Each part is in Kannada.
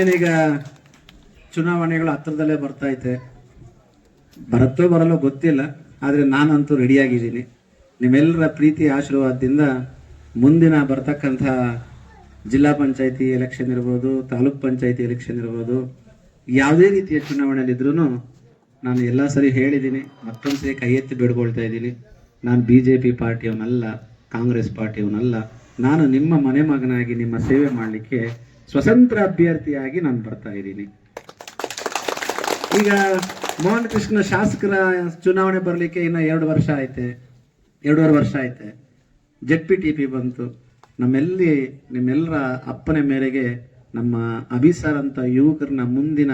ಏನೀಗ ಚುನಾವಣೆಗಳು ಹತ್ರದಲ್ಲೇ ಬರ್ತಾ ಐತೆ. ಬರುತ್ತೋ ಬರಲ್ಲೋ ಗೊತ್ತಿಲ್ಲ, ಆದರೆ ನಾನಂತೂ ರೆಡಿಯಾಗಿದ್ದೀನಿ. ನಿಮ್ಮೆಲ್ಲರ ಪ್ರೀತಿ ಆಶೀರ್ವಾದದಿಂದ ಮುಂದಿನ ಬರ್ತಕ್ಕಂಥ ಜಿಲ್ಲಾ ಪಂಚಾಯತಿ ಎಲೆಕ್ಷನ್ ಇರ್ಬೋದು, ತಾಲೂಕ್ ಪಂಚಾಯತಿ ಎಲೆಕ್ಷನ್ ಇರ್ಬೋದು, ಯಾವುದೇ ರೀತಿಯ ಚುನಾವಣೆಯಲ್ಲಿದ್ರೂ ನಾನು ಎಲ್ಲ ಸರಿ ಹೇಳಿದ್ದೀನಿ. ಮತ್ತೊಂದು ಸರಿ ಕೈ ಎತ್ತಿ ಬೇಡ್ಕೊಳ್ತಾ ಇದ್ದೀನಿ. ನಾನು ಬಿ ಜೆ ಪಿ ಪಾರ್ಟಿಯವನಲ್ಲ, ಕಾಂಗ್ರೆಸ್ ಪಾರ್ಟಿಯವನಲ್ಲ. ನಾನು ನಿಮ್ಮ ಮನೆ ಮಗನಾಗಿ ನಿಮ್ಮ ಸೇವೆ ಮಾಡಲಿಕ್ಕೆ ಸ್ವತಂತ್ರ ಅಭ್ಯರ್ಥಿಯಾಗಿ ನಾನು ಬರ್ತಾ ಇದ್ದೀನಿ. ಈಗ ಮೋಹನ್ ಕೃಷ್ಣ ಶಾಸಕರ ಚುನಾವಣೆ ಬರಲಿಕ್ಕೆ ಇನ್ನು ಎರಡು ವರ್ಷ ಆಯ್ತೆ. ಎರಡೂವರೆ ವರ್ಷ ಆಯ್ತೆ. ಜೆಡ್ ಪಿ ಟಿ ಪಿ ಬಂತು. ನಮ್ಮೆಲ್ಲಿ ನಿಮ್ಮೆಲ್ಲರ ಅಪ್ಪನೆ ಮೇರೆಗೆ ನಮ್ಮ ಅಭಿಸಾರ್ ಅಂತ ಯುವಕರನ್ನ ಮುಂದಿನ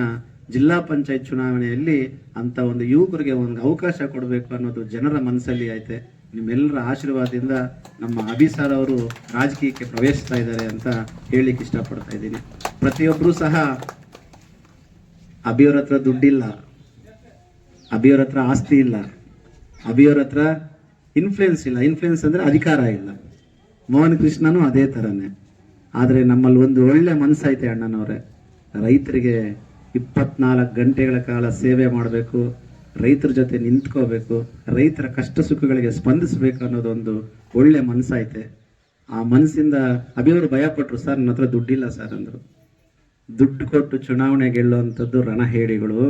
ಜಿಲ್ಲಾ ಪಂಚಾಯತ್ ಚುನಾವಣೆಯಲ್ಲಿ ಅಂತ ಒಂದು ಯುವಕರಿಗೆ ಒಂದು ಅವಕಾಶ ಕೊಡಬೇಕು ಅನ್ನೋದು ಜನರ ಮನಸ್ಸಲ್ಲಿ ಐತೆ ನಿಮ್ಮೆಲ್ಲರ ಆಶೀರ್ವಾದದಿಂದ ನಮ್ಮ ಅಭಿಸಾರ್ ಅವರು ರಾಜಕೀಯಕ್ಕೆ ಪ್ರವೇಶಿಸ್ತಾ ಇದ್ದಾರೆ ಅಂತ ಹೇಳಲಿಕ್ಕೆ ಇಷ್ಟಪಡ್ತಾ ಇದ್ದೀನಿ. ಪ್ರತಿಯೊಬ್ಬರೂ ಸಹ ಅಭಿಯವ್ರ ಹತ್ರ ದುಡ್ಡಿಲ್ಲ, ಅಭಿಯವ್ರ ಹತ್ರ ಆಸ್ತಿ ಇಲ್ಲ, ಅಭಿಯವ್ರ ಹತ್ರ ಇನ್ಫ್ಲುಯೆನ್ಸ್ ಇಲ್ಲ. ಇನ್ಫ್ಲುಯೆನ್ಸ್ ಅಂದ್ರೆ ಅಧಿಕಾರ ಇಲ್ಲ. ಮೋಹನ್ ಕೃಷ್ಣನೂ ಅದೇ ಥರನೇ ಆದರೆ ನಮ್ಮಲ್ಲಿ ಒಂದು ಒಳ್ಳೆ ಮನಸ್ಸೈತೆ ಅಣ್ಣನವರೇ. ರೈತರಿಗೆ ಇಪ್ಪತ್ನಾಲ್ಕು ಗಂಟೆಗಳ ಕಾಲ ಸೇವೆ ಮಾಡಬೇಕು. ರೈತರ ಜೊತೆ ನಿಂತ್ಕೋಬೇಕು, ರೈತರ ಕಷ್ಟ ಸುಖಗಳಿಗೆ ಸ್ಪಂದಿಸಬೇಕು ಅನ್ನೋದೊಂದು ಒಳ್ಳೆ ಮನಸ್ಸೈತೆ ಆ ಮನಸ್ಸಿಂದ ಅಭಿಯವರು ಭಯಪಟ್ಟರು ಸರ್ ನನ್ನ ಹತ್ರ ದುಡ್ಡಿಲ್ಲ ಸರ್, ಅಂದರು. ದುಡ್ಡು ಕೊಟ್ಟು ಚುನಾವಣೆ ಗೆಲ್ಲುವಂಥದ್ದು ರಣಹೇಡಿಗಳು.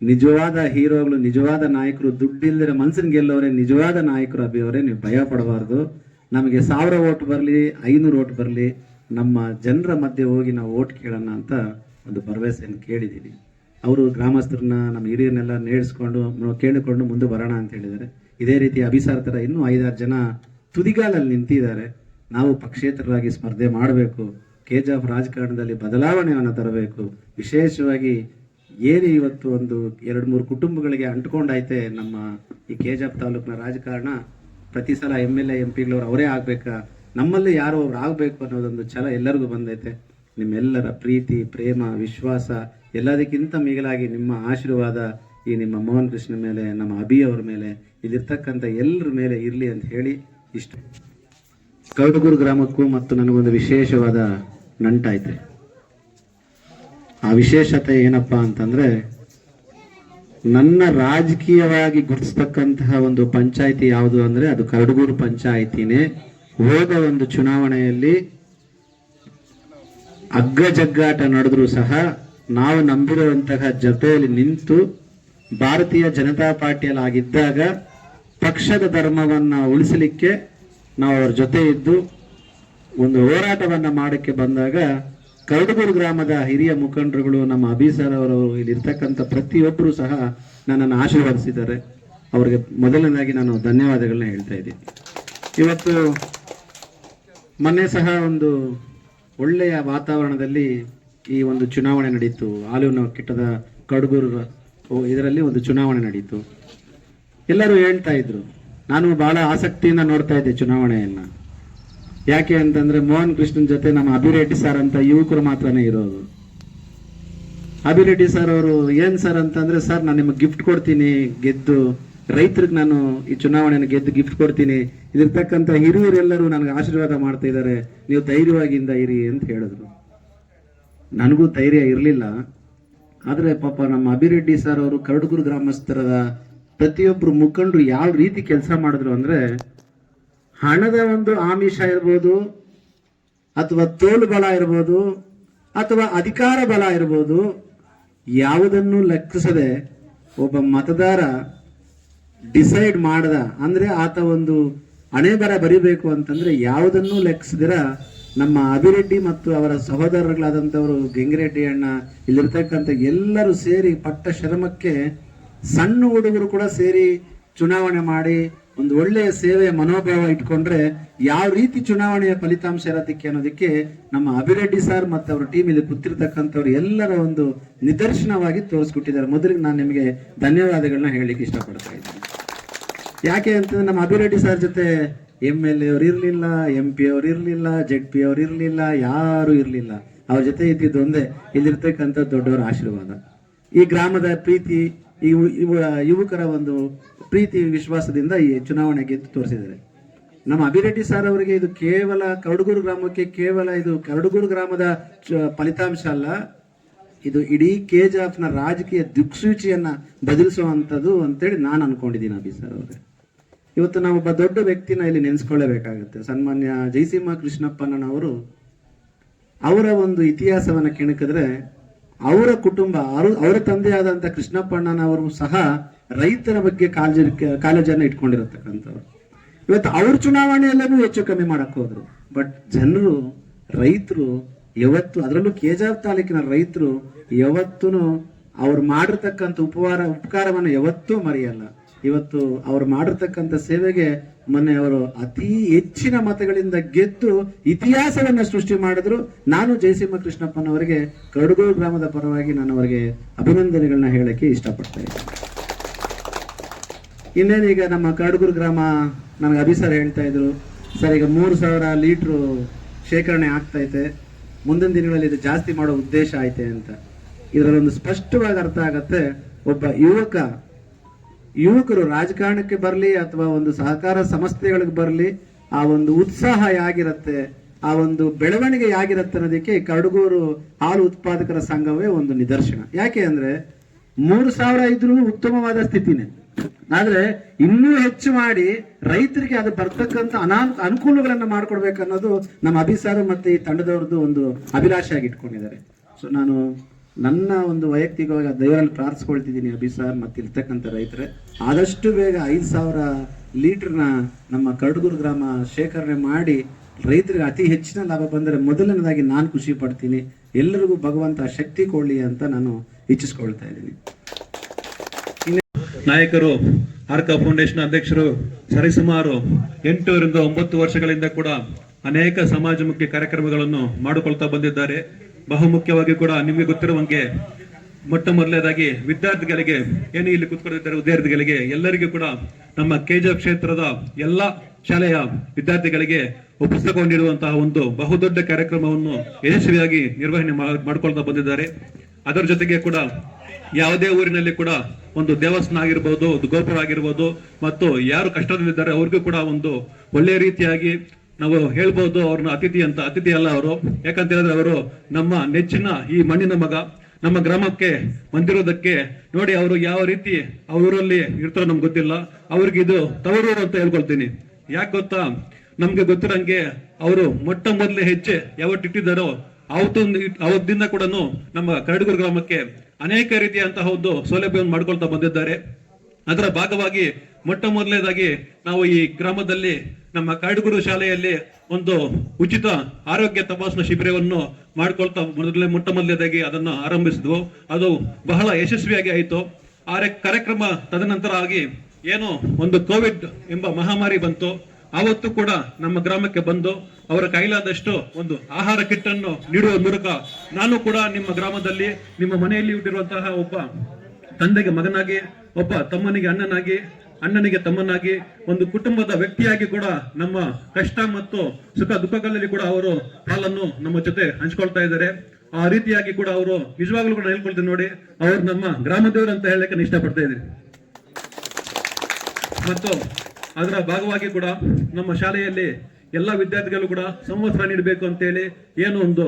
ನಿಜವಾದ ಹೀರೋಗಳು, ನಿಜವಾದ ನಾಯಕರು ದುಡ್ಡಿಲ್ಲದೆ ಮನಸ್ಸಿನ ಗೆಲ್ಲೋರೆ, ನಿಜವಾದ ನಾಯಕರು, ಅಭಿಯವರೇ, ನೀವು ಭಯ ಪಡಬಾರ್ದು. ನಮಗೆ ಸಾವಿರ ಓಟ್ ಬರಲಿ, ಐನೂರು ಓಟ್ ಬರಲಿ, ನಮ್ಮ ಜನರ ಮಧ್ಯೆ ಹೋಗಿ ನಾವು ಓಟ್ ಕೇಳೋಣ ಅಂತ ಒಂದು ಭರವಸೆಯನ್ನು ಕೇಳಿದ್ದೀನಿ. ಅವರು ಗ್ರಾಮಸ್ಥರನ್ನ, ನಮ್ಮ ಹಿರಿಯರನ್ನೆಲ್ಲ ನೇಡಿಸ್ಕೊಂಡು ಕೇಳಿಕೊಂಡು ಮುಂದೆ ಬರೋಣ ಅಂತ ಹೇಳಿದ್ದಾರೆ. ಇದೇ ರೀತಿ ಅಭಿಸಾರ ಥರ ಇನ್ನೂ ಐದಾರು ಜನ ತುದಿಗಾಲಲ್ಲಿ ನಿಂತಿದ್ದಾರೆ. ನಾವು ಪಕ್ಷೇತರರಾಗಿ ಸ್ಪರ್ಧೆ ಮಾಡಬೇಕು. ಕೆಜಾಫ್ ರಾಜಕಾರಣದಲ್ಲಿ ಬದಲಾವಣೆಯನ್ನು ತರಬೇಕು. ವಿಶೇಷವಾಗಿ ಏನು ಇವತ್ತು ಒಂದು ಎರಡು ಮೂರು ಕುಟುಂಬಗಳಿಗೆ ಅಂಟ್ಕೊಂಡೈತೆ ನಮ್ಮ ಈ ಕೆಜಾಫ್ ತಾಲೂಕಿನ ರಾಜಕಾರಣ. ಪ್ರತಿ ಸಲ ಎಂ ಎಲ್ ಎ, ಎಂ ಪಿಗಳವ್ರು ಅವರೇ ಆಗಬೇಕಾ? ನಮ್ಮಲ್ಲಿ ಯಾರೋ ಅವ್ರು ಆಗಬೇಕು ಅನ್ನೋದೊಂದು ಛಲ ಎಲ್ಲರಿಗೂ ಬಂದೈತೆ. ನಿಮ್ಮೆಲ್ಲರ ಪ್ರೀತಿ, ಪ್ರೇಮ, ವಿಶ್ವಾಸ ಎಲ್ಲದಕ್ಕಿಂತ ಮಿಗಿಲಾಗಿ ನಿಮ್ಮ ಆಶೀರ್ವಾದ ಈ ನಿಮ್ಮ ಮೋಹನ್ ಕೃಷ್ಣ ಮೇಲೆ, ನಮ್ಮ ಅಭಿ ಅವರ ಮೇಲೆ, ಇಲ್ಲಿರ್ತಕ್ಕಂಥ ಎಲ್ಲರ ಮೇಲೆ ಇರಲಿ ಅಂತ ಹೇಳಿ ಇಷ್ಟು. ಕರಡಗೂರು ಗ್ರಾಮಕ್ಕೂ ಮತ್ತು ನನಗೊಂದು ವಿಶೇಷವಾದ ನಂಟಾಯ್ತು. ಆ ವಿಶೇಷತೆ ಏನಪ್ಪ ಅಂತಂದ್ರೆ, ನನ್ನ ರಾಜಕೀಯವಾಗಿ ಗುರುತಿಸ್ತಕ್ಕಂತಹ ಒಂದು ಪಂಚಾಯಿತಿ ಯಾವುದು ಅಂದ್ರೆ, ಅದು ಕರಡುಗೂರು ಪಂಚಾಯಿತಿನೇ. ಹೋದ ಒಂದು ಚುನಾವಣೆಯಲ್ಲಿ ಅಗ್ಗ ಜಗ್ಗಾಟ ನಡೆದ್ರೂ ಸಹ ನಾವು ನಂಬಿರುವಂತಹ ಜೊತೆಯಲ್ಲಿ ನಿಂತು ಭಾರತೀಯ ಜನತಾ ಪಾರ್ಟಿಯಲ್ಲಿ ಆಗಿದ್ದಾಗ ಪಕ್ಷದ ಧರ್ಮವನ್ನ ಉಳಿಸಲಿಕ್ಕೆ ನಾವು ಅವರ ಜೊತೆ ಇದ್ದು ಒಂದು ಹೋರಾಟವನ್ನ ಮಾಡಕ್ಕೆ ಬಂದಾಗ ಕರಡುಗೂರು ಗ್ರಾಮದ ಹಿರಿಯ ಮುಖಂಡರುಗಳು ನಮ್ಮ ಅಭಿಸರ್ ಅವರು ಇಲ್ಲಿ ಇರ್ತಕ್ಕಂಥ ಪ್ರತಿಯೊಬ್ಬರು ಸಹ ನನ್ನನ್ನು ಆಶೀರ್ವದಿಸಿದ್ದಾರೆ. ಅವರಿಗೆ ಮೊದಲನೇದಾಗಿ ನಾನು ಧನ್ಯವಾದಗಳನ್ನ ಹೇಳ್ತಾ ಇದ್ದೀನಿ. ಇವತ್ತು ಮೊನ್ನೆ ಸಹ ಒಂದು ಒಳ್ಳೆಯ ವಾತಾವರಣದಲ್ಲಿ ಈ ಒಂದು ಚುನಾವಣೆ ನಡೀತು. ಆಲೂನ ಕಿಟ್ಟದ ಕಡಗೂರು ಇದರಲ್ಲಿ ಒಂದು ಚುನಾವಣೆ ನಡೀತು. ಎಲ್ಲರೂ ಹೇಳ್ತಾ ಇದ್ರು, ನಾನು ಬಹಳ ಆಸಕ್ತಿಯಿಂದ ನೋಡ್ತಾ ಇದ್ದೆ ಚುನಾವಣೆಯನ್ನ. ಯಾಕೆ ಅಂತಂದ್ರೆ ಮೋಹನ್ ಕೃಷ್ಣನ್ ಜೊತೆ ನಮ್ಮ ಅಭಿರೆಡ್ಡಿ ಸರ್ ಅಂತ ಯುವಕರು ಮಾತ್ರನೇ ಇರೋದು. ಅಭಿರೆಡ್ಡಿ ಸರ್ ಅವರು ಏನ್ ಸರ್ ಅಂತಂದ್ರೆ, ಸರ್, ನಾನು ನಿಮಗೆ ಗಿಫ್ಟ್ ಕೊಡ್ತೀನಿ, ಗೆದ್ದು, ರೈತರಿಗೆ ನಾನು ಈ ಚುನಾವಣೆಯನ್ನು ಗೆದ್ದು ಗಿಫ್ಟ್ ಕೊಡ್ತೀನಿ. ಇದಿರ್ತಕ್ಕಂಥ ಹಿರಿಯರೆಲ್ಲರೂ ನನಗೆ ಆಶೀರ್ವಾದ ಮಾಡ್ತಾ ಇದ್ದಾರೆ ನೀವು ಧೈರ್ಯವಾಗಿಂದ ಇರಿ ಅಂತ ಹೇಳಿದ್ರು. ನನಗೂ ಧೈರ್ಯ ಇರಲಿಲ್ಲ. ಆದರೆ ಪಾಪ ನಮ್ಮ ಅಭಿರೆಡ್ಡಿ ಸರ್ ಅವರು ಕರಡುಗುರು ಗ್ರಾಮಸ್ಥರದ ಪ್ರತಿಯೊಬ್ಬರು ಮುಖಂಡರು ಯಾವ ರೀತಿ ಕೆಲಸ ಮಾಡಿದ್ರು ಅಂದರೆ ಹಣದ ಒಂದು ಆಮಿಷ ಇರ್ಬೋದು, ಅಥವಾ ತೋಲು ಬಲ ಇರ್ಬೋದು, ಅಥವಾ ಅಧಿಕಾರ ಬಲ ಇರ್ಬೋದು, ಯಾವುದನ್ನು ಲೆಕ್ಕಿಸದೆ ಒಬ್ಬ ಮತದಾರ ಡಿಸೈಡ್ ಮಾಡ್ದ ಅಂದರೆ ಆತ ಒಂದು ಹಣೆ ಬರ ಬರಿಬೇಕು ಅಂತಂದರೆ ಯಾವುದನ್ನು ಲೆಕ್ಕಿಸದಿರ ನಮ್ಮ ಅಭಿರೆಡ್ಡಿ ಮತ್ತು ಅವರ ಸಹೋದರರುಗಳಾದಂಥವರು ಗೆಂಗಿರೆಡ್ಡಿ ಅಣ್ಣ ಇಲ್ಲಿರ್ತಕ್ಕಂಥ ಎಲ್ಲರೂ ಸೇರಿ ಪಟ್ಟ ಶ್ರಮಕ್ಕೆ ಸಣ್ಣ ಹುಡುಗರು ಕೂಡ ಸೇರಿ ಚುನಾವಣೆ ಮಾಡಿ ಒಂದು ಒಳ್ಳೆಯ ಸೇವೆ ಮನೋಭಾವ ಇಟ್ಕೊಂಡ್ರೆ ಯಾವ ರೀತಿ ಚುನಾವಣೆಯ ಫಲಿತಾಂಶ ಇರೋದಕ್ಕೆ ಅನ್ನೋದಕ್ಕೆ ನಮ್ಮ ಅಭಿರೆಡ್ಡಿ ಸರ್ ಮತ್ತು ಅವರ ಟೀಮ್ ಇಲ್ಲಿ ಕೂತಿರ್ತಕ್ಕಂಥವ್ರು ಎಲ್ಲರ ಒಂದು ನಿದರ್ಶನವಾಗಿ ತೋರಿಸ್ಕೊಟ್ಟಿದ್ದಾರೆ. ಮೊದಲಿಗೆ ನಾನು ನಿಮಗೆ ಧನ್ಯವಾದಗಳನ್ನ ಹೇಳಲಿಕ್ಕೆ ಇಷ್ಟಪಡ್ತಾ ಇದ್ದೀನಿ. ಯಾಕೆ ಅಂತಂದ್ರೆ ನಮ್ಮ ಅಭಿರೆಡ್ಡಿ ಸರ್ ಜೊತೆ ಎಂ ಎಲ್ ಎ ಅವ್ರು ಇರಲಿಲ್ಲ ಎಂ ಪಿ ಅವ್ರು ಇರಲಿಲ್ಲ ಜೆಡ್ ಪಿ ಅವ್ರು ಇರಲಿಲ್ಲ, ಯಾರು ಇರಲಿಲ್ಲ. ಅವ್ರ ಜೊತೆ ಇದ್ದಿದ್ದು ಒಂದೇ, ಇಲ್ಲಿರ್ತಕ್ಕಂಥ ದೊಡ್ಡವರ ಆಶೀರ್ವಾದ. ಈ ಗ್ರಾಮದ ಪ್ರೀತಿ, ಈ ಯುವಕರ ಒಂದು ಪ್ರೀತಿ, ವಿಶ್ವಾಸದಿಂದ ಈ ಚುನಾವಣೆ ಗೆದ್ದು ತೋರಿಸಿದ್ದಾರೆ. ನಮ್ಮ ಅಭಿರೆಡ್ಡಿ ಸರ್ ಅವರಿಗೆ ಇದು ಕೇವಲ ಕರಡುಗೂರು ಗ್ರಾಮಕ್ಕೆ ಕೇವಲ ಇದು ಕರಡುಗೂರು ಗ್ರಾಮದ ಫಲಿತಾಂಶ ಅಲ್ಲ. ಇದು ಇಡೀ ನ ರಾಜಕೀಯ ದಿಕ್ಸೂಚಿಯನ್ನ ಬದಲಿಸುವಂಥದ್ದು ಅಂತೇಳಿ ನಾನು ಅನ್ಕೊಂಡಿದ್ದೀನಿ ಅಭಿ ಸರ್ ಅವರೇ. ಇವತ್ತು ನಾವು ಒಬ್ಬ ದೊಡ್ಡ ವ್ಯಕ್ತಿನ ಇಲ್ಲಿ ನೆನೆಸ್ಕೊಳ್ಳೇಬೇಕಾಗುತ್ತೆ. ಸನ್ಮಾನ್ಯ ಜಯಸಿಂಹ ಕೃಷ್ಣಪ್ಪನವರು ಅವರ ಒಂದು ಇತಿಹಾಸವನ್ನ ಕೆಣಕಿದ್ರೆ ಅವರ ಕುಟುಂಬ, ಅವರು ತಂದೆಯಾದಂಥ ಕೃಷ್ಣಪ್ಪಣ್ಣನವರು ಸಹ ರೈತರ ಬಗ್ಗೆ ಕಾಳಜಿ ಕಾಳಜಿಯನ್ನು ಇಟ್ಕೊಂಡಿರತಕ್ಕಂಥವ್ರು. ಇವತ್ತು ಅವ್ರ ಚುನಾವಣೆಯಲ್ಲೂ ಹೆಚ್ಚು ಕಮ್ಮಿ ಮಾಡಕ್ ಹೋದ್ರು. ಬಟ್ ಜನರು, ರೈತರು ಯಾವತ್ತು ಅದರಲ್ಲೂ ಕೇಜಾರ್ ತಾಲೂಕಿನ ರೈತರು ಯಾವತ್ತೂ ಅವ್ರು ಮಾಡಿರ್ತಕ್ಕಂಥ ಉಪವಾರ, ಉಪಕಾರವನ್ನು ಯಾವತ್ತೂ ಮರೆಯಲ್ಲ. ಇವತ್ತು ಅವರು ಮಾಡಿರ್ತಕ್ಕಂಥ ಸೇವೆಗೆ ಮೊನ್ನೆ ಅವರು ಅತಿ ಹೆಚ್ಚಿನ ಮತಗಳಿಂದ ಗೆದ್ದು ಇತಿಹಾಸವನ್ನು ಸೃಷ್ಟಿ ಮಾಡಿದ್ರು. ನಾನು ಜಯಸಿಂಹ ಕೃಷ್ಣಪ್ಪನವರಿಗೆ ಕಡಗೂರು ಗ್ರಾಮದ ಪರವಾಗಿ ನಾನು ಅವರಿಗೆ ಅಭಿನಂದನೆಗಳನ್ನ ಹೇಳಕ್ಕೆ ಇಷ್ಟಪಡ್ತಾ ಇದ್ದೀನಿ ಇನ್ನೇನೀಗ ನಮ್ಮ ಕಡಗೂರು ಗ್ರಾಮ ನನಗೆ ಅಭಿ ಸರ್ ಹೇಳ್ತಾ ಇದ್ರು. ಸರ್, ಈಗ ಮೂರು ಸಾವಿರ ಲೀಟ್ರು ಶೇಖರಣೆ ಆಗ್ತೈತೆ ಮುಂದಿನ ದಿನಗಳಲ್ಲಿ ಇದು ಜಾಸ್ತಿ ಮಾಡೋ ಉದ್ದೇಶ ಐತೆ ಅಂತ. ಇದರಲ್ಲೊಂದು ಸ್ಪಷ್ಟವಾಗಿ ಅರ್ಥ ಆಗತ್ತೆ. ಒಬ್ಬ ಯುವಕ ಯುವಕರು ರಾಜಕಾರಣಕ್ಕೆ ಬರಲಿ ಅಥವಾ ಒಂದು ಸಹಕಾರ ಸಂಸ್ಥೆಗಳಿಗೆ ಬರಲಿ, ಆ ಒಂದು ಉತ್ಸಾಹ ಯಾಗಿರತ್ತೆ, ಆ ಒಂದು ಬೆಳವಣಿಗೆ ಅನ್ನೋದಿಕ್ಕೆ ಅನ್ನೋದಕ್ಕೆ ಕಡಗೂರು ಹಾಲು ಉತ್ಪಾದಕರ ಸಂಘವೇ ಒಂದು ನಿದರ್ಶನ. ಯಾಕೆ ಅಂದ್ರೆ ಮೂರು ಸಾವಿರ ಇದ್ರೂ ಉತ್ತಮವಾದ ಸ್ಥಿತಿನೇ. ಆದ್ರೆ ಇನ್ನೂ ಹೆಚ್ಚು ಮಾಡಿ ರೈತರಿಗೆ ಅದು ಬರ್ತಕ್ಕಂಥ ಅನಾ ಅನುಕೂಲಗಳನ್ನ ಮಾಡ್ಕೊಡ್ಬೇಕನ್ನೋದು ನಮ್ಮ ಅಭಿಸಾರ ಮತ್ತೆ ಈ ತಂಡದವ್ರದ್ದು ಒಂದು ಅಭಿಲಾಷೆ ಆಗಿಟ್ಕೊಂಡಿದ್ದಾರೆ. ಸೊ ನಾನು ನನ್ನ ಒಂದು ವೈಯಕ್ತಿಕವಾಗಿ ದೇವರಲ್ಲಿ ಪ್ರಾರ್ಥಿಸ್ಕೊಳ್ತಿದ್ದೀನಿ ಅಭಿ ಸರ್, ಮತ್ತೆ ಇರ್ತಕ್ಕಂಥ ರೈತರೆ. ಆದಷ್ಟು ಬೇಗ ಐದು ಸಾವಿರ ಲೀಟ್ರನ್ನ ನಮ್ಮ ಕಡ್ಗೂರು ಗ್ರಾಮ ಶೇಖರಣೆ ಮಾಡಿ ರೈತರಿಗೆ ಅತಿ ಹೆಚ್ಚಿನ ಲಾಭ ಬಂದರೆ ಮೊದಲನೇದಾಗಿ ನಾನು ಖುಷಿ ಪಡ್ತೀನಿ. ಎಲ್ಲರಿಗೂ ಭಗವಂತ ಶಕ್ತಿ ಕೊಡಲಿ ಅಂತ ನಾನು ಇಚ್ಛಿಸ್ಕೊಳ್ತಾ ಇದ್ದೀನಿ. ನಾಯಕರು ಆರ್ಕ ಫೌಂಡೇಶನ್ ಅಧ್ಯಕ್ಷರು, ಸರಿಸುಮಾರು ಎಂಟರಿಂದ ಒಂಬತ್ತು ವರ್ಷಗಳಿಂದ ಕೂಡ ಅನೇಕ ಸಮಾಜಮುಖಿ ಕಾರ್ಯಕ್ರಮಗಳನ್ನು ಮಾಡಿಕೊಳ್ತಾ ಬಂದಿದ್ದಾರೆ. ಬಹುಮುಖ್ಯವಾಗಿ ಕೂಡ ನಿಮಗೆ ಗೊತ್ತಿರುವಂಗೆ ಮೊಟ್ಟ ಮೊದಲನೇದಾಗಿ ವಿದ್ಯಾರ್ಥಿಗಳಿಗೆ ಏನು ಇಲ್ಲಿ ಕೂತ್ಕೊಂಡಿದ್ದಾರೆ ವಿದ್ಯಾರ್ಥಿಗಳಿಗೆ ಎಲ್ಲರಿಗೂ ಕೂಡ ನಮ್ಮ ಕೆಜ ಕ್ಷೇತ್ರದ ಎಲ್ಲ ಶಾಲೆಯ ವಿದ್ಯಾರ್ಥಿಗಳಿಗೆ ಪುಸ್ತಕವನ್ನು ಒಂದು ಬಹುದೊಡ್ಡ ಕಾರ್ಯಕ್ರಮವನ್ನು ಯಶಸ್ವಿಯಾಗಿ ನಿರ್ವಹಣೆ ಮಾಡ್ಕೊಳ್ತಾ ಬಂದಿದ್ದಾರೆ. ಅದರ ಜೊತೆಗೆ ಕೂಡ ಯಾವುದೇ ಊರಿನಲ್ಲಿ ಕೂಡ ಒಂದು ದೇವಸ್ಥಾನ ಆಗಿರ್ಬೋದು ಒಂದು ಗೋಪುರ ಆಗಿರ್ಬೋದು, ಮತ್ತು ಯಾರು ಕಷ್ಟದಲ್ಲಿದ್ದಾರೆ ಅವ್ರಿಗೂ ಕೂಡ ಒಂದು ಒಳ್ಳೆಯ ರೀತಿಯಾಗಿ ನಾವು ಹೇಳ್ಬೋದು ಅವ್ರನ್ನ ಅತಿಥಿ ಅಂತ, ಅತಿಥಿ ಅಲ್ಲ ಅವರು. ಯಾಕಂತ ಹೇಳಿದ್ರೆ ಅವರು ನಮ್ಮ ನೆಚ್ಚಿನ ಈ ಮಣ್ಣಿನ ಮಗ, ನಮ್ಮ ಗ್ರಾಮಕ್ಕೆ ಬಂದಿರೋದಕ್ಕೆ ನೋಡಿ ಅವರು ಯಾವ ರೀತಿ ಅವರಲ್ಲಿ ಇರ್ತಾರೋ ನಮ್ಗೆ ಗೊತ್ತಿಲ್ಲ. ಅವ್ರಿಗೆ ಇದು ತವರೂರು ಅಂತ ಹೇಳ್ಕೊಳ್ತೀನಿ. ಯಾಕೆ ಗೊತ್ತಾ? ನಮ್ಗೆ ಗೊತ್ತಿರಂಗೆ ಅವರು ಮೊಟ್ಟ ಮೊದಲೇ ಹೆಜ್ಜೆ ಯಾವತ್ತು ಇಟ್ಟಿದ್ದಾರೋ ಅವತ್ತೊಂದು ಅವತ್ತಿಂದ ಕೂಡ ನಮ್ಮ ಕರಡುಗೂರು ಗ್ರಾಮಕ್ಕೆ ಅನೇಕ ರೀತಿಯಂತಹ ಒಂದು ಸೌಲಭ್ಯವನ್ನು ಮಾಡ್ಕೊಳ್ತಾ ಬಂದಿದ್ದಾರೆ. ಅದರ ಭಾಗವಾಗಿ ಮೊಟ್ಟ ಮೊದಲನೇದಾಗಿ ನಾವು ಈ ಗ್ರಾಮದಲ್ಲಿ ನಮ್ಮ ಕರಡುಗೂರು ಶಾಲೆಯಲ್ಲಿ ಒಂದು ಉಚಿತ ಆರೋಗ್ಯ ತಪಾಸಣಾ ಶಿಬಿರವನ್ನು ಮಾಡ್ಕೊಳ್ತಾ ಮೊದಲೇ ಮೊಟ್ಟ ಮೊದಲನೇದಾಗಿ ಅದನ್ನು ಆರಂಭಿಸಿದ್ವು. ಅದು ಬಹಳ ಯಶಸ್ವಿಯಾಗಿ ಆಯಿತು. ಆ ಕಾರ್ಯಕ್ರಮ ತದನಂತರ ಆಗಿ ಏನು ಒಂದು ಕೋವಿಡ್ ಎಂಬ ಮಹಾಮಾರಿ ಬಂತು. ಆವತ್ತು ಕೂಡ ನಮ್ಮ ಗ್ರಾಮಕ್ಕೆ ಬಂದು ಅವರ ಕೈಲಾದಷ್ಟು ಒಂದು ಆಹಾರ ಕಿಟ್ ಅನ್ನು ನೀಡುವ ಮೂಲಕ ನಾನು ಕೂಡ ನಿಮ್ಮ ಗ್ರಾಮದಲ್ಲಿ ನಿಮ್ಮ ಮನೆಯಲ್ಲಿ ಹುಟ್ಟಿರುವಂತಹ ಒಬ್ಬ ತಂದೆಗೆ ಮಗನಾಗಿ, ಒಬ್ಬ ತಮ್ಮನಿಗೆ ಅಣ್ಣನಾಗಿ ಅಣ್ಣನಿಗೆ ತಮ್ಮನಾಗಿ ಒಂದು ಕುಟುಂಬದ ವ್ಯಕ್ತಿಯಾಗಿ ಕೂಡ ನಮ್ಮ ಕಷ್ಟ ಮತ್ತು ಸುಖ ದುಃಖಗಳಲ್ಲಿ ಕೂಡ ಅವರು ಹಾಲನ್ನು ನಮ್ಮ ಜೊತೆ ಹಂಚ್ಕೊಳ್ತಾ ಇದ್ದಾರೆ. ಆ ರೀತಿಯಾಗಿ ಕೂಡ ಅವರು ನಿಜವಾಗ್ಲೂ ಕೂಡ ಹೇಳ್ಕೊಳ್ತೀನಿ ನೋಡಿ, ಅವರು ನಮ್ಮ ಗ್ರಾಮದೇವರು ಅಂತ ಹೇಳಕ್ಕೆ ಇಷ್ಟಪಡ್ತಾ ಇದ್ದೀನಿ. ಮತ್ತು ಅದರ ಭಾಗವಾಗಿ ಕೂಡ ನಮ್ಮ ಶಾಲೆಯಲ್ಲಿ ಎಲ್ಲ ವಿದ್ಯಾರ್ಥಿಗಳು ಕೂಡ ಸಂವತ್ಸರ ನೀಡಬೇಕು ಅಂತೇಳಿ ಏನು ಒಂದು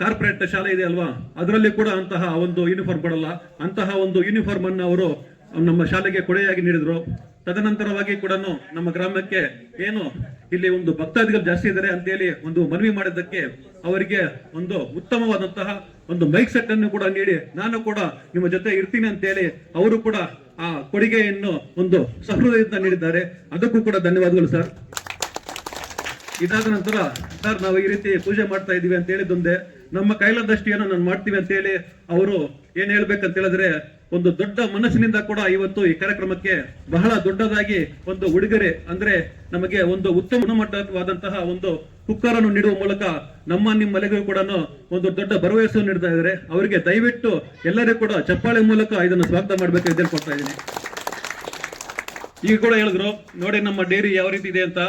ಕಾರ್ಪೊರೇಟ್ ಶಾಲೆ ಇದೆ ಅಲ್ವಾ? ಅದರಲ್ಲಿ ಕೂಡ ಅಂತಹ ಒಂದು ಯೂನಿಫಾರ್ಮ್ ಕೊಡಲ್ಲ. ಅಂತಹ ಒಂದು ಯೂನಿಫಾರ್ಮ್ ಅನ್ನು ಅವರು ನಮ್ಮ ಶಾಲೆಗೆ ಕೊಡೆಯಾಗಿ ನೀಡಿದ್ರು. ತದನಂತರವಾಗಿ ಕೂಡ ನಮ್ಮ ಗ್ರಾಮಕ್ಕೆ ಏನು ಇಲ್ಲಿ ಒಂದು ಭಕ್ತಾದಿಗಳು ಜಾಸ್ತಿ ಇದ್ದಾರೆ ಅಂತ ಹೇಳಿ ಒಂದು ಮನವಿ ಮಾಡಿದ್ದಕ್ಕೆ ಅವರಿಗೆ ಒಂದು ಉತ್ತಮವಾದಂತಹ ಒಂದು ಮೈಕ್ ಸೆಟ್ ಅನ್ನು ಕೂಡ ನೀಡಿ ನಾನು ಕೂಡ ನಿಮ್ಮ ಜೊತೆ ಇರ್ತೀನಿ ಅಂತ ಹೇಳಿ ಅವರು ಕೂಡ ಆ ಕೊಡುಗೆಯನ್ನು ಒಂದು ಸಹೃದಯದಿಂದ ನೀಡಿದ್ದಾರೆ. ಅದಕ್ಕೂ ಕೂಡ ಧನ್ಯವಾದಗಳು ಸರ್. ಇದಾದ ನಂತರ ಸರ್, ನಾವು ಈ ರೀತಿ ಪೂಜೆ ಮಾಡ್ತಾ ಇದೀವಿ ಅಂತ ಹೇಳಿದೊಂದೇ ನಮ್ಮ ಕೈಲಾದಷ್ಟು ಏನೋ ನಾನು ಮಾಡ್ತೀವಿ ಅಂತ ಹೇಳಿ ಅವರು ಏನ್ ಹೇಳ್ಬೇಕಂತ ಹೇಳಿದ್ರೆ ಒಂದು ದೊಡ್ಡ ಮನಸ್ಸಿನಿಂದ ಕೂಡ ಇವತ್ತು ಈ ಕಾರ್ಯಕ್ರಮಕ್ಕೆ ಬಹಳ ದೊಡ್ಡದಾಗಿ ಒಂದು ಉಡುಗೊರೆ, ಅಂದ್ರೆ ನಮಗೆ ಒಂದು ಉತ್ತಮ ಗುಣಮಟ್ಟವಾದಂತಹ ಒಂದು ಕುಕ್ಕರ್ ಅನ್ನು ನೀಡುವ ಮೂಲಕ ನಮ್ಮ ನಿಮ್ಮ ಮನೆಗೂ ಕೂಡ ಒಂದು ದೊಡ್ಡ ಭರವಸೆಯನ್ನು ನೀಡ್ತಾ ಇದ್ದಾರೆ. ಅವರಿಗೆ ದಯವಿಟ್ಟು ಎಲ್ಲರೂ ಕೂಡ ಚಪ್ಪಾಳೆ ಮೂಲಕ ಇದನ್ನು ಸ್ವಾಗತ ಮಾಡಬೇಕು ಅಂತ ಹೇಳ್ಕೊಡ್ತಾ ಇದ್ದೀನಿ. ಈಗ ಕೂಡ ಹೇಳಿದ್ರು, ನೋಡಿ ನಮ್ಮ ಡೈರಿ ಯಾವ ರೀತಿ ಇದೆ ಅಂತ.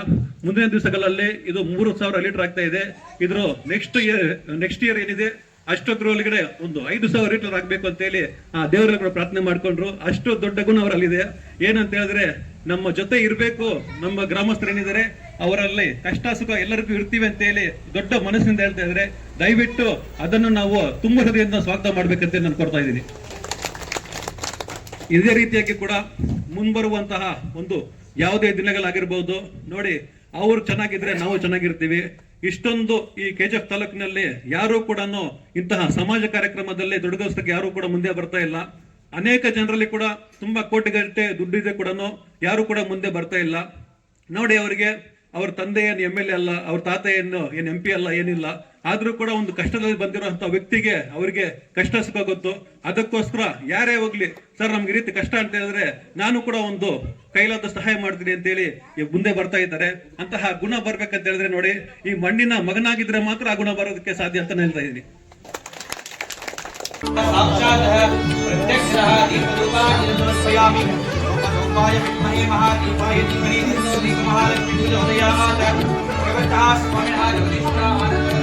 ಮುಂದಿನ ದಿವಸಗಳಲ್ಲಿ ಇದು ಮೂರು ಸಾವಿರ ಲೀಟರ್ ಆಗ್ತಾ ಇದೆ. ಇದ್ರ ನೆಕ್ಸ್ಟ್ ಇಯರ್ ನೆಕ್ಸ್ಟ್ ಇಯರ್ ಏನಿದೆ? ಅಷ್ಟೊತ್ತರೊಳಗಡೆ ಒಂದು ಐದು ಸಾವಿರ ಲೀಟರ್ ಆಗ್ಬೇಕು ಅಂತ ಹೇಳಿ ಆ ಕೂಡ ಪ್ರಾರ್ಥನೆ ಮಾಡ್ಕೊಂಡ್ರು. ಅಷ್ಟು ದೊಡ್ಡ ಗುಣ ಅವರಲ್ಲಿದೆ. ಏನಂತ ಹೇಳಿದ್ರೆ, ನಮ್ಮ ಜೊತೆ ಇರಬೇಕು, ನಮ್ಮ ಗ್ರಾಮಸ್ಥರು ಏನಿದ್ದಾರೆ ಅವರಲ್ಲಿ ಕಷ್ಟ ಸುಖ ಎಲ್ಲರಿಗೂ ಇರ್ತೀವಿ ಅಂತ ಹೇಳಿ ದೊಡ್ಡ ಮನಸ್ಸಿನಿಂದ ಹೇಳ್ತಾ ಇದ್ರೆ, ದಯವಿಟ್ಟು ಅದನ್ನು ನಾವು ತುಂಬ ಹೃದಯದಿಂದ ಸ್ವಾಗತ ಮಾಡ್ಬೇಕಂತ ನಾನು ಕೊಡ್ತಾ ಇದ್ದೀನಿ. ಇದೇ ರೀತಿಯಾಗಿ ಕೂಡ ಮುಂಬರುವಂತಹ ಒಂದು ಯಾವುದೇ ದಿನಗಳಾಗಿರ್ಬೋದು, ನೋಡಿ, ಅವರು ಚೆನ್ನಾಗಿದ್ರೆ ನಾವು ಚೆನ್ನಾಗಿರ್ತೀವಿ. ಇಷ್ಟೊಂದು ಈ ಕೆ ಜಿ ಎಫ್ ತಾಲೂಕಿನಲ್ಲಿ ಯಾರು ಕೂಡ ಇಂತಹ ಸಮಾಜ ಕಾರ್ಯಕ್ರಮದಲ್ಲಿ ತೊಡಗಿಸೋದಕ್ಕೆ ಯಾರು ಕೂಡ ಮುಂದೆ ಬರ್ತಾ ಇಲ್ಲ. ಅನೇಕ ಜನರಲ್ಲಿ ಕೂಡ ತುಂಬಾ ಕೋಟಿಗಟ್ಟೆ ದುಡ್ಡಿದೆ ಕೂಡ ಯಾರು ಕೂಡ ಮುಂದೆ ಬರ್ತಾ ಇಲ್ಲ. ನೋಡಿ ಅವರಿಗೆ, ಅವ್ರ ತಂದೆ ಏನು ಎಂ ಎಲ್ ಎ ಅಲ್ಲ, ಅವ್ರ ತಾತ ಏನು ಏನು ಎಂ ಪಿ ಅಲ್ಲ, ಏನಿಲ್ಲ. ಆದರೂ ಕೂಡ ಒಂದು ಕಷ್ಟದಲ್ಲಿ ಬಂದಿರುವಂಥ ವ್ಯಕ್ತಿಗೆ ಅವರಿಗೆ ಕಷ್ಟ ಸುಖ ಗೊತ್ತು. ಅದಕ್ಕೋಸ್ಕರ ಯಾರೇ ಹೋಗ್ಲಿ, ಸರ್, ನಮ್ಗೆ ಈ ರೀತಿ ಕಷ್ಟ ಅಂತ ಹೇಳಿದ್ರೆ ನಾನು ಕೂಡ ಒಂದು ಕೈಲಾದ ಸಹಾಯ ಮಾಡ್ತೀನಿ ಅಂತೇಳಿ ಮುಂದೆ ಬರ್ತಾ ಇದ್ದಾರೆ. ಅಂತಹ ಗುಣ ಬರ್ಬೇಕಂತ ಹೇಳಿದ್ರೆ ನೋಡಿ, ಈ ಮಣ್ಣಿನ ಮಗನಾಗಿದ್ರೆ ಮಾತ್ರ ಆ ಗುಣ ಬರೋದಕ್ಕೆ ಸಾಧ್ಯ ಅಂತ ಹೇಳ್ತಾ ಇದ್ದೀನಿ. ಮಹಾಲಕ್ಷ್ಮೀ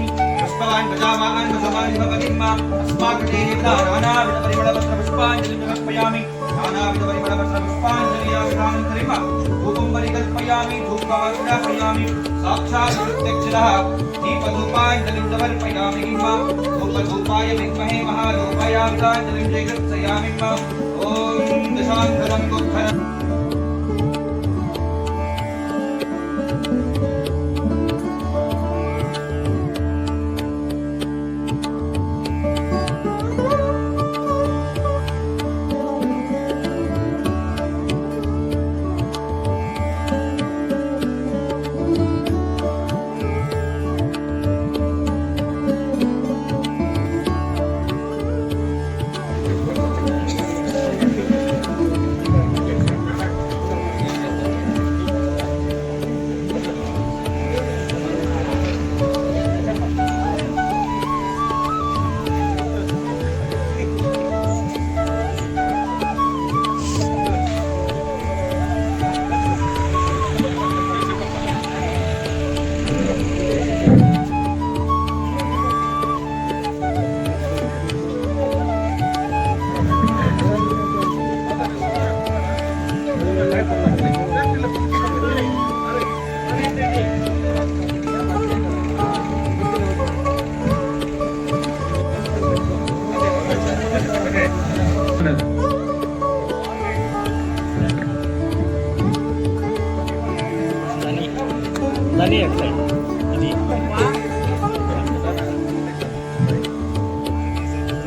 पुष्पवान् प्रजावान् भगवान् भगतिम्मा अस्माकर्पयामि नानाविधपरिमलवस्त्रपुष्पाञ्जल्याभिधानन्तरिम धूपं परिकल्पयामि धूपवार्पयामि साक्षात् प्रत्यक्षः दीपधूपाञ्जलिं समर्पयामि मा? धूपधूपाय विद्महे महाधूपयामिताञ्जलिं जयगच्छयामि मा? ॐ दशान्तरं दुःखरम्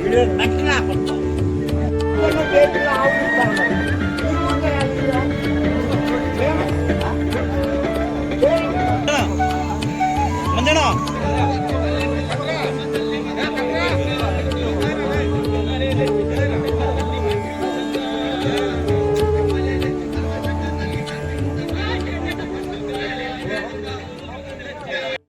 Bak lan. Bu ne lan?